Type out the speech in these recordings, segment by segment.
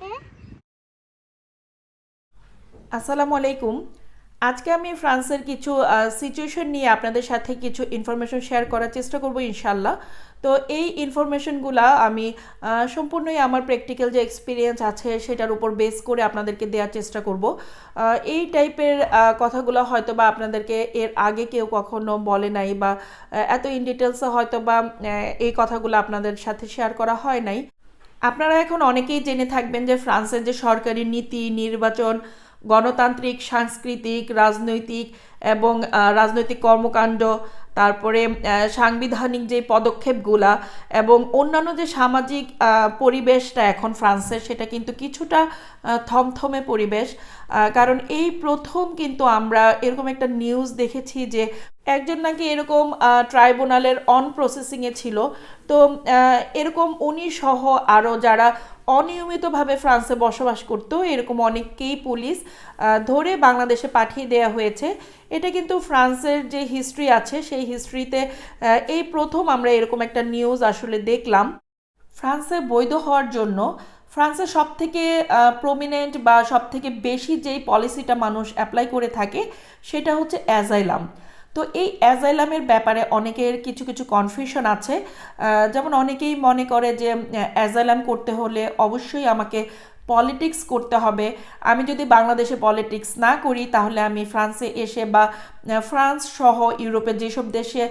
হ্যাঁ? আসসালামু আলাইকুম। আজকে আমি ফ্রান্সের কিছু সিচুয়েশন নিয়ে আপনাদের সাথে কিছু ইনফরমেশন শেয়ার করার চেষ্টা করব ইনশাল্লাহ তো এই ইনফরমেশনগুলা আমি সম্পূর্ণই আমার প্র্যাকটিক্যাল যে এক্সপিরিয়েন্স আছে সেটার উপর বেস করে আপনাদেরকে দেওয়ার চেষ্টা করব। এই টাইপের কথাগুলো হয়তো বা আপনাদেরকে এর আগে কেউ কখনো বলে নাই বা এত ইন ডিটেলসে হয়তো বা এই কথাগুলো আপনাদের সাথে শেয়ার করা হয় নাই। আপনারা এখন অনেকেই জেনে থাকবেন যে ফ্রান্সের যে সরকারি নীতি নির্বাচন গণতান্ত্রিক সাংস্কৃতিক রাজনৈতিক এবং রাজনৈতিক কর্মকাণ্ড, তারপরে সাংবিধানিক যে পদক্ষেপগুলা এবং অন্যান্য যে সামাজিক পরিবেশটা এখন ফ্রান্সের, সেটা কিন্তু কিছুটা থমথমে পরিবেশ। কারণ এই প্রথম কিন্তু আমরা এরকম একটা নিউজ দেখেছি যে একজন নাকি এরকম ট্রাইব্যুনালের অন প্রসেসিংয়ে ছিল। তো এরকম উনি সহ আরও যারা অনিয়মিতভাবে ফ্রান্সে বসবাস করতো, এরকম অনেককেই পুলিশ ধরে বাংলাদেশে পাঠিয়ে দেওয়া হয়েছে। এটা কিন্তু ফ্রান্সের যে হিস্ট্রি আছে, সেই হিস্ট্রিতে এই প্রথম আমরা এরকম একটা নিউজ আসলে দেখলাম। ফ্রান্সে বৈধ হওয়ার জন্য ফ্রান্সের সব থেকে প্রমিনেন্ট বা সব থেকে বেশি যেই পলিসিটা মানুষ অ্যাপ্লাই করে থাকে, সেটা হচ্ছে অ্যাজাইলাম তো এই অ্যাজাইলামের ব্যাপারে অনেকের কিছু কিছু কনফিউশন আছে। যেমন অনেকেই মনে করে যে অ্যাজাইলাম করতে হলে অবশ্যই আমাকে পলিটিক্স করতে হবে। আমি যদি বাংলাদেশে পলিটিক্স না করি, তাহলে আমি ফ্রান্সে এসে বা ফ্রান্স সহ ইউরোপের যেসব দেশে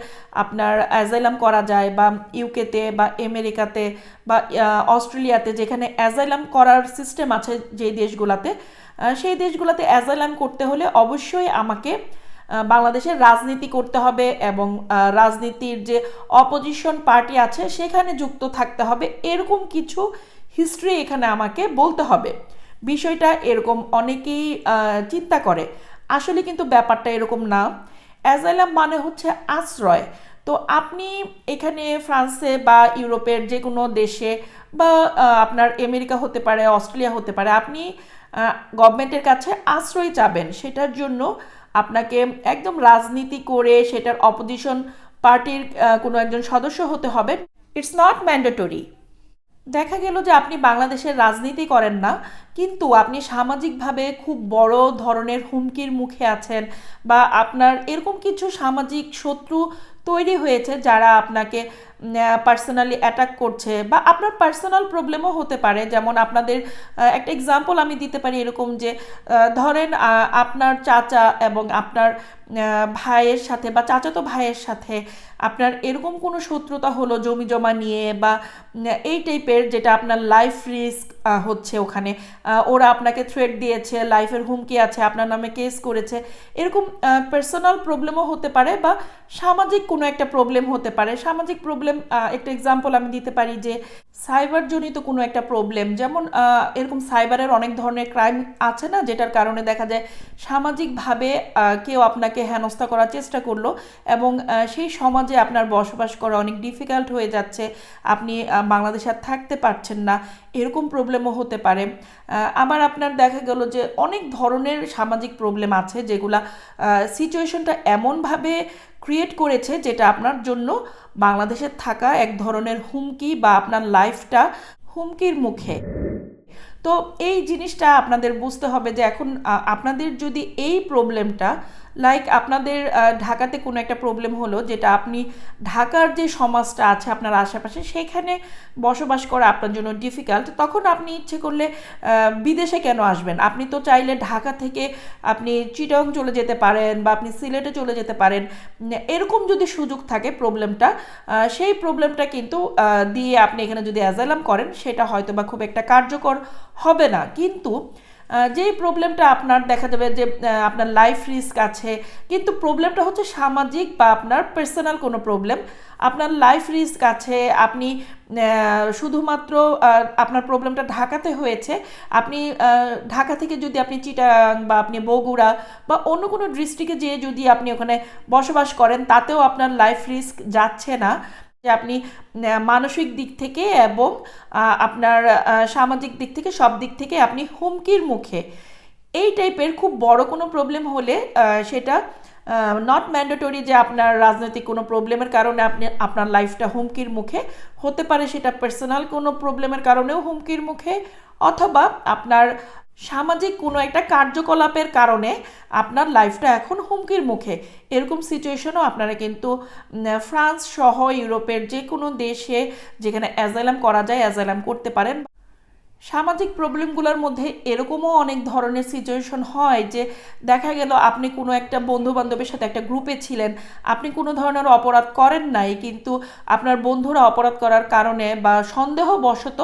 আপনার অ্যাজাইলাম করা যায় বা ইউকেতে বা আমেরিকাতে বা অস্ট্রেলিয়াতে যেখানে অ্যাজাইলাম করার সিস্টেম আছে যেই দেশগুলোতে সেই দেশগুলোতে অ্যাজাইলাম করতে হলে অবশ্যই আমাকে বাংলাদেশের রাজনীতি করতে হবে এবং রাজনীতির যে অপোজিশন পার্টি আছে, সেখানে যুক্ত থাকতে হবে। এরকম কিছু হিস্ট্রি এখানে আমাকে বলতে হবে। বিষয়টা এরকম অনেকেই চিন্তা করে। আসলে কিন্তু ব্যাপারটা এরকম না। অ্যাজাইলাম মানে হচ্ছে আশ্রয়। তো আপনি এখানে ফ্রান্সে বা ইউরোপের যে কোনো দেশে বা আপনার আমেরিকা হতে পারে, অস্ট্রেলিয়া হতে পারে, আপনি গভর্নমেন্টের কাছে আশ্রয় চাবেন। সেটার জন্য আপনাকে একদম রাজনীতি করে সেটার অপোজিশন পার্টির কোনো একজন সদস্য হতে হবে। ইটস নট ম্যান্ডেটরি দেখা গেল যে আপনি বাংলাদেশের রাজনীতি করেন না কিন্তু আপনি সামাজিকভাবে খুব বড় ধরনের হুমকির মুখে আছেন বা আপনার এরকম কিছু সামাজিক শত্রু তৈরি হয়েছে যারা আপনাকে পার্সোনালি অ্যাটাক করছে বা আপনার পার্সোনাল প্রবলেমও হতে পারে। যেমন আপনাদের একটা এক্সাম্পল আমি দিতে পারি এরকম যে ধরেন আপনার চাচা এবং আপনার ভাইয়ের সাথে বা চাচাতো ভাইয়ের সাথে আপনার এরকম কোনো শত্রুতা হলো জমি জমা নিয়ে বা এই টাইপের যেটা আপনার লাইফ রিস্ক হচ্ছে ওখানে। ওরা আপনাকে থ্রেড দিয়েছে লাইফের হুমকি আছে, আপনার নামে কেস করেছে। এরকম পার্সোনাল প্রবলেমও হতে পারে বা সামাজিক কোনো একটা প্রবলেম হতে পারে। সামাজিক প্রবলেম একটা এক্সাম্পল আমি দিতে পারি যে সাইবার জনিত কোনো একটা প্রবলেম যেমন এরকম সাইবারের অনেক ধরনের ক্রাইম আছে না, যেটার কারণে দেখা যায় সামাজিকভাবে কেউ আপনাকে হেনস্থা করার চেষ্টা করল এবং সেই সমাজে আপনার বসবাস করা অনেক ডিফিকাল্ট হয়ে যাচ্ছে, আপনি বাংলাদেশে আর থাকতে পারছেন না, এরকম প্রবলেমও হতে পারে। আবার আপনার দেখা গেল যে অনেক ধরনের সামাজিক প্রবলেম আছে যেগুলা সিচুয়েশনটা এমনভাবে ক্রিয়েট করেছে যেটা আপনার জন্য বাংলাদেশে থাকা এক ধরনের হুমকি বা আপনার লাইফটা হুমকির মুখে। তো এই জিনিসটা আপনাদের বুঝতে হবে যে এখন আপনাদের যদি এই প্রবলেমটা লাইক আপনাদের ঢাকাতে কোনো একটা প্রবলেম হলো যেটা আপনি ঢাকার যে সমাজটা আছে আপনার আশেপাশে, সেখানে বসবাস করা আপনার জন্য ডিফিকাল্ট তখন আপনি ইচ্ছে করলে বিদেশে কেন আসবেন? আপনি তো চাইলে ঢাকা থেকে আপনি চিটং চলে যেতে পারেন বা আপনি সিলেটে চলে যেতে পারেন। এরকম যদি সুযোগ থাকে প্রবলেমটা সেই প্রবলেমটা কিন্তু দিয়ে আপনি এখানে যদি অ্যাজালাম করেন, সেটা হয়তো বা খুব একটা কার্যকর হবে না। কিন্তু যেই প্রবলেমটা আপনার দেখা যাবে যে আপনার লাইফ রিস্ক আছে, কিন্তু প্রবলেমটা হচ্ছে সামাজিক বা আপনার পার্সোনাল কোনো প্রবলেম আপনার লাইফ রিস্ক আছে, আপনি শুধুমাত্র আপনার প্রবলেমটা ঢাকাতে হয়েছে, আপনি ঢাকা থেকে যদি আপনি চিটাং বা আপনি বগুড়া বা অন্য কোনো ডিস্ট্রিক্টে যেয়ে যদি আপনি ওখানে বসবাস করেন, তাতেও আপনার লাইফ রিস্ক যাচ্ছে না। যে আপনি মানসিক দিক থেকে এবং আপনার সামাজিক দিক থেকে, সব দিক থেকে আপনি হুমকির মুখে। এই টাইপের খুব বড় কোনো প্রবলেম হলে সেটা নট ম্যান্ডেটরি যে আপনার রাজনৈতিক কোনো প্রবলেমের কারণে আপনি, আপনার লাইফটা হুমকির মুখে, হতে পারে সেটা পার্সোনাল কোনো প্রবলেমের কারণেও হুমকির মুখে, অথবা আপনার সামাজিক কোনো একটা কার্যকলাপের কারণে আপনার লাইফটা এখন হুমকির মুখে। এরকম সিচুয়েশনও আপনারা কিন্তু ফ্রান্স সহ ইউরোপের যে কোনো দেশে যেখানে অ্যাজাইলাম করা যায় অ্যাজাইলাম করতে পারেন। সামাজিক প্রবলেমগুলোর মধ্যে এরকমও অনেক ধরনের সিচুয়েশন হয় যে দেখা গেল আপনি কোনো একটা বন্ধু বান্ধবের সাথে একটা গ্রুপে ছিলেন, আপনি কোনো ধরনের অপরাধ করেন নাই, কিন্তু আপনার বন্ধুরা অপরাধ করার কারণে বা সন্দেহবশত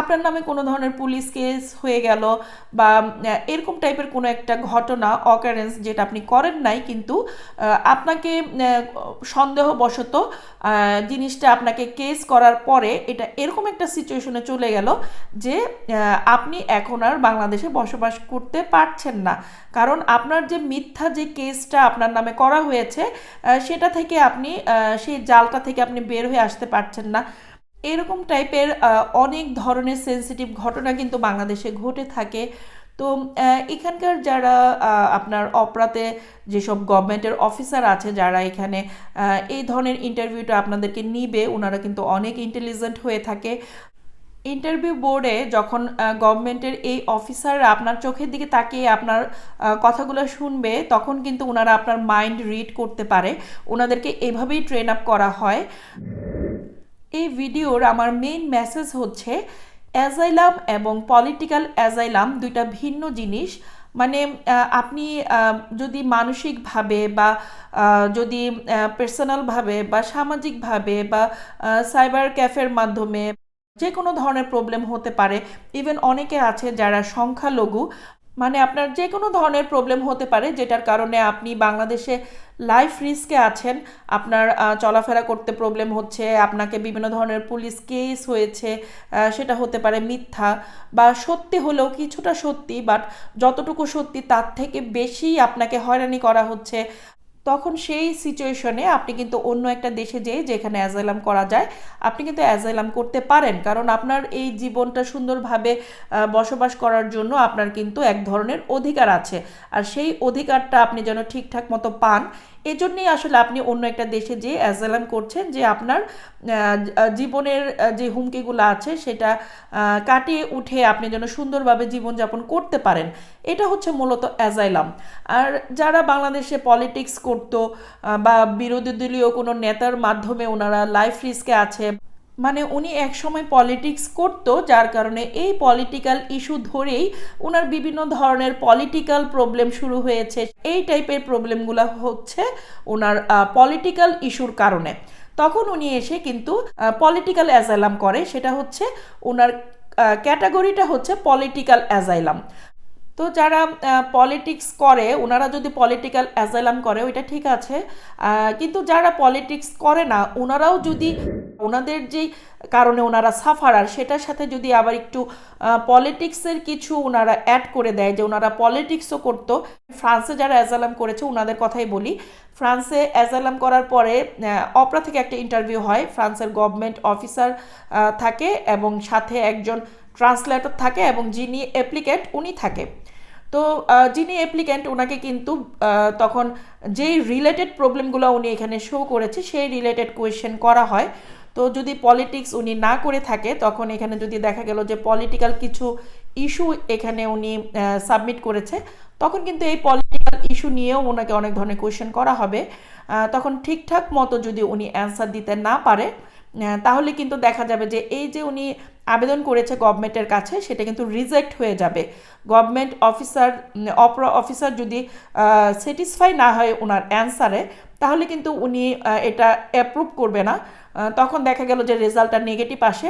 আপনার নামে কোনো ধরনের পুলিশ কেস হয়ে গেল বা এরকম টাইপের কোনো একটা ঘটনা অকারেন্স যেটা আপনি করেন নাই, কিন্তু আপনাকে সন্দেহবশত জিনিসটা আপনাকে কেস করার পরে এটা এরকম একটা সিচুয়েশনে চলে গেল যে আপনি এখন আর বাংলাদেশে বসবাস করতে পারছেন না। কারণ আপনার যে মিথ্যা যে কেসটা আপনার নামে করা হয়েছে সেটা থেকে আপনি সেই জালটা থেকে আপনি বের হয়ে আসতে পারছেন না। এরকম টাইপের অনেক ধরনের সেন্সিটিভ ঘটনা কিন্তু বাংলাদেশে ঘটে থাকে। তো এখানকার যারা আপনার অপরাতে যেসব গভর্নমেন্টের অফিসার আছে, যারা এখানে এই ধরনের ইন্টারভিউটা আপনাদেরকে নিবে ওনারা কিন্তু অনেক ইন্টেলিজেন্ট হয়ে থাকে। ইন্টারভিউ বোর্ডে যখন গভর্নমেন্টের এই অফিসাররা আপনার চোখের দিকে তাকিয়ে আপনার কথাগুলো শুনবে, তখন কিন্তু ওনারা আপনার মাইন্ড রিড করতে পারে। ওনাদেরকে এভাবেই ট্রেন আপ করা হয়। এই ভিডিওর আমার মেইন মেসেজ হচ্ছে অ্যাজাইলাম এবং পলিটিক্যাল অ্যাজাইলাম দুইটা ভিন্ন জিনিস। মানে আপনি যদি মানসিকভাবে বা যদি পার্সোনালভাবে বা সামাজিকভাবে বা সাইবার ক্যাফের মাধ্যমে যে কোনো ধরনের প্রবলেম হতে পারে। ইভেন অনেকে আছে যারা সংখ্যালঘু মানে আপনার যে কোনো ধরনের প্রবলেম হতে পারে, যেটার কারণে আপনি বাংলাদেশে লাইফ রিস্কে আছেন, আপনার চলাফেরা করতে প্রবলেম হচ্ছে, আপনাকে বিভিন্ন ধরনের পুলিশ কেস হয়েছে সেটা হতে পারে মিথ্যা বা সত্যি হলেও কিছুটা সত্যি বাট যতটুকু সত্যি তার থেকে বেশি আপনাকে হয়রানি করা হচ্ছে। তখন সেই সিচুয়েশনে আপনি কিন্তু অন্য একটা দেশে যেয়ে যেখানে অ্যাজাইলাম করা যায়, আপনি কিন্তু অ্যাজাইলাম করতে পারেন। কারণ আপনার এই জীবনটা সুন্দরভাবে বসবাস করার জন্য আপনার কিন্তু এক ধরনের অধিকার আছে। আর সেই অধিকারটা আপনি যেন ঠিকঠাক মতো পান এজন্যই আসলে আপনি অন্য একটা দেশে যে অ্যাজাইলাম করছেন যে আপনার জীবনের যে হুমকিগুলো আছে সেটা কাটিয়ে উঠে আপনি যেন সুন্দরভাবে জীবনযাপন করতে পারেন। এটা হচ্ছে মূলত অ্যাজাইলাম আর যারা বাংলাদেশে পলিটিক্স করতো বা বিরোধী দলীয় কোনো নেতার মাধ্যমে ওনারা লাইফ রিস্কে আছে মানে উনি একসময় পলিটিক্স করতো, যার কারণে এই পলিটিক্যাল ইস্যু ধরেই ওনার বিভিন্ন ধরনের পলিটিক্যাল প্রবলেম শুরু হয়েছে। এই টাইপের প্রবলেমগুলো হচ্ছে ওনার পলিটিক্যাল ইস্যুর কারণে। তখন উনি এসে কিন্তু পলিটিক্যাল অ্যাজাইলাম করে। সেটা হচ্ছে ওনার ক্যাটাগরিটা হচ্ছে পলিটিক্যাল অ্যাজাইলাম তো যারা পলিটিক্স করে ওনারা যদি পলিটিক্যাল অ্যাজাইলাম করে, ওইটা ঠিক আছে। কিন্তু যারা পলিটিক্স করে না ওনারাও যদি ওনাদের যেই কারণে ওনারা সাফারার সেটার সাথে যদি আবার একটু পলিটিক্সের কিছু ওনারা অ্যাড করে দেয়, যে ওনারা পলিটিক্সও করতো, ফ্রান্সে যারা অ্যাজালাম করেছে, ওনাদের কথাই বলি। ফ্রান্সে অ্যাজালাম করার পরে অপরা থেকে একটা ইন্টারভিউ হয়, ফ্রান্সের গভর্নমেন্ট অফিসার থাকে, এবং সাথে একজন ট্রান্সলেটর থাকে, এবং যিনি অ্যাপ্লিকেন্ট উনি থাকে। তো যিনি অ্যাপ্লিক্যান্ট ওনাকে কিন্তু তখন যেই রিলেটেড প্রবলেমগুলো উনি এখানে শো করেছে, সেই রিলেটেড কোয়েশ্চেন করা হয়। তো যদি পলিটিক্স উনি না করে থাকে, তখন এখানে যদি দেখা গেল যে পলিটিক্যাল কিছু ইস্যু এখানে উনি সাবমিট করেছে, তখন কিন্তু এই পলিটিক্যাল ইস্যু নিয়েও ওনাকে অনেক ধরনের কোয়েশ্চেন করা হবে। তখন ঠিকঠাক মতো যদি উনি অ্যান্সার দিতে না পারে তাহলে কিন্তু দেখা যাবে যে এই যে উনি আবেদন করেছে গভর্নমেন্টের কাছে, সেটা কিন্তু রিজেক্ট হয়ে যাবে। গভর্নমেন্ট অফিসার অপরা অফিসার যদি স্যাটিসফাই না হয় ওনার অ্যান্সারে তাহলে কিন্তু উনি এটা অ্যাপ্রুভ করবে না। তখন দেখা গেল যে রেজাল্টটা নেগেটিভ আসে।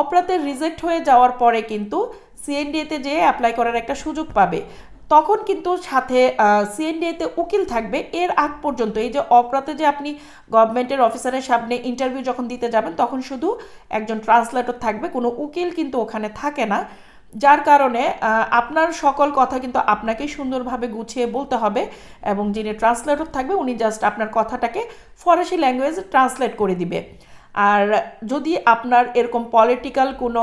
অপরাতে রিজেক্ট হয়ে যাওয়ার পরে কিন্তু সিএনডিএতে যেয়ে অ্যাপ্লাই করার একটা সুযোগ পাবে। তখন কিন্তু সাথে সিএনডিএতে উকিল থাকবে। এর আগ পর্যন্ত এই যে অপরাতে যে আপনি গভর্নমেন্টের অফিসারের সামনে ইন্টারভিউ যখন দিতে যাবেন, তখন শুধু একজন ট্রান্সলেটর থাকবে। কোনো উকিল কিন্তু ওখানে থাকে না। যার কারণে আপনার সকল কথা কিন্তু আপনাকে সুন্দরভাবে গুছিয়ে বলতে হবে এবং যিনি ট্রান্সলেটর থাকবে, উনি জাস্ট আপনার কথাটাকে ফরাসি ল্যাঙ্গুয়েজ ট্রান্সলেট করে দিবে। আর যদি আপনার এরকম পলিটিক্যাল কোনো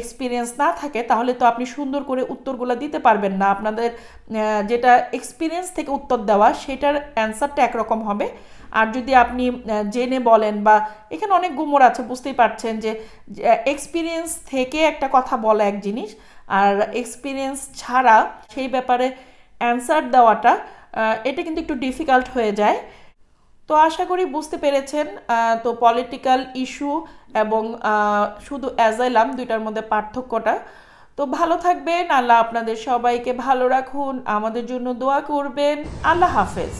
এক্সপিরিয়েন্স না থাকে, তাহলে তো আপনি সুন্দর করে উত্তরগুলো দিতে পারবেন না। আপনাদের যেটা এক্সপিরিয়েন্স থেকে উত্তর দেওয়া, সেটার অ্যান্সারটা একরকম হবে। আর যদি আপনি জেনে বলেন বা এখানে অনেক গুমর আছে, বুঝতেই পারছেন যে এক্সপিরিয়েন্স থেকে একটা কথা বলা এক জিনিস, আর এক্সপিরিয়েন্স ছাড়া সেই ব্যাপারে অ্যান্সার দেওয়াটা এটা কিন্তু একটু ডিফিকাল্ট হয়ে যায়। তো আশা করি বুঝতে পেরেছেন তো পলিটিক্যাল ইস্যু এবং শুধু অ্যাজাইলাম দুইটার মধ্যে পার্থক্যটা। তো ভালো থাকবেন, আল্লাহ আপনাদের সবাইকে ভালো রাখুন, আমাদের জন্য দোয়া করবেন, আল্লাহ হাফেজ।